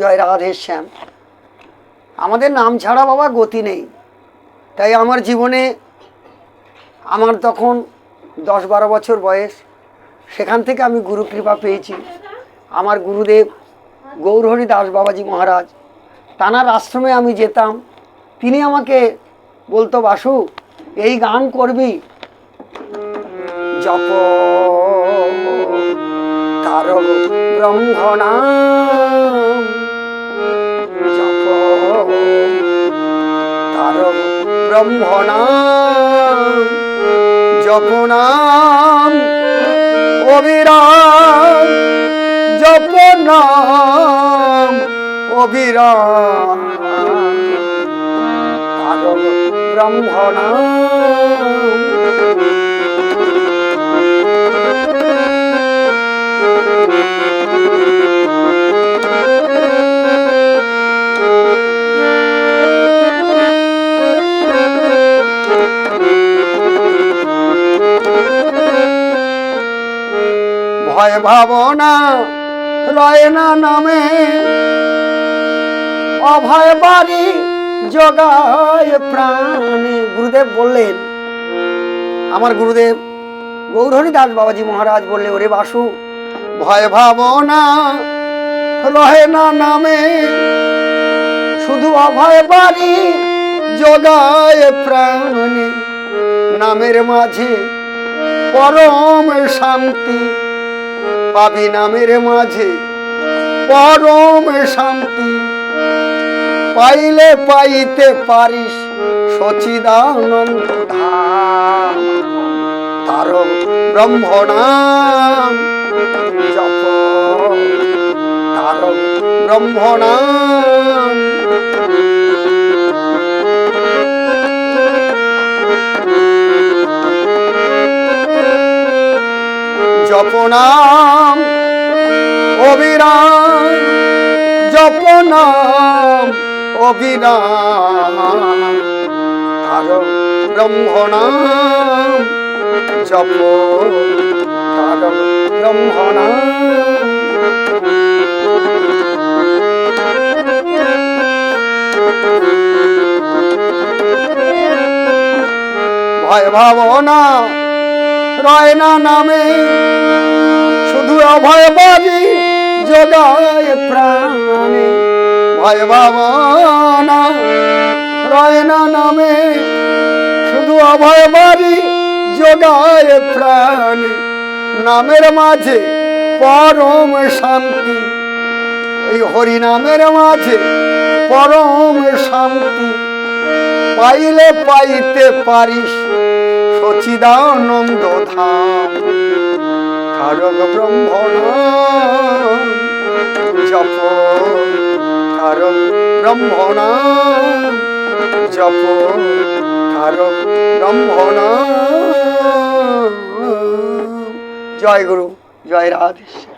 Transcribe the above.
জয় রাধে শ্যাম। আমাদের নাম ছাড়া বাবা গতি নেই। তাই আমার জীবনে আমার তখন দশ বারো বছর বয়স, সেখান থেকে আমি গুরু কৃপা পেয়েছি। আমার গুরুদেব গৌরহরি দাস বাবাজি মহারাজ, তানার আশ্রমে আমি যেতাম। তিনি আমাকে বলতো, বাসু, এই গান করবি? জপ তার ব্রহ্মণাম তার ব্রহ্মণাম। জপনাম অবিরাম। জপনাম অবিরাম। তার ব্রহ্মণাম। ভয় ভাবনা রয় না নামে। অভয় বাড়ি জগায় প্রাণে। গুরুদেব বললেন, আমার গুরুদেব, গৌরহরি দাস বাবাজি মহারাজ বললে ওরে বাসু, ভয় ভাবনা রহে না নামে। শুধু অভয় বাড়ি জগায় প্রাণে। নামের মাঝে পরম শান্তি পাবি নামের মাঝে। পরম শান্তি। পাইলে পাইতে পারিস সচিদানন্দ ধাম। তার ব্রহ্মণাম জপ। তার ব্রহ্মণাম জপনাম অবিরাম জপনাম অবিরাম। তার ব্রহ্মণাম জপ তার ব্রহ্মণাম ভয় ভাবনা রয় নামে, শুধু অভয় বাজি যোগায় প্রাণে। ভয় ভাবনা রয় নামে, শুধু অভয় বাজি যোগায় প্রাণে। নামের মাঝে পরম শান্তি, এই হরি নামের মাঝে পরম শান্তি। পাইলে পাইতে পারিস সচিদানন্দ ধাম কারক ব্রহ্মণ জপ। কারক ব্রহ্মণ জপ। কারক ব্রহ্মণ জয় গুরু জয় রাধেশ্যাম।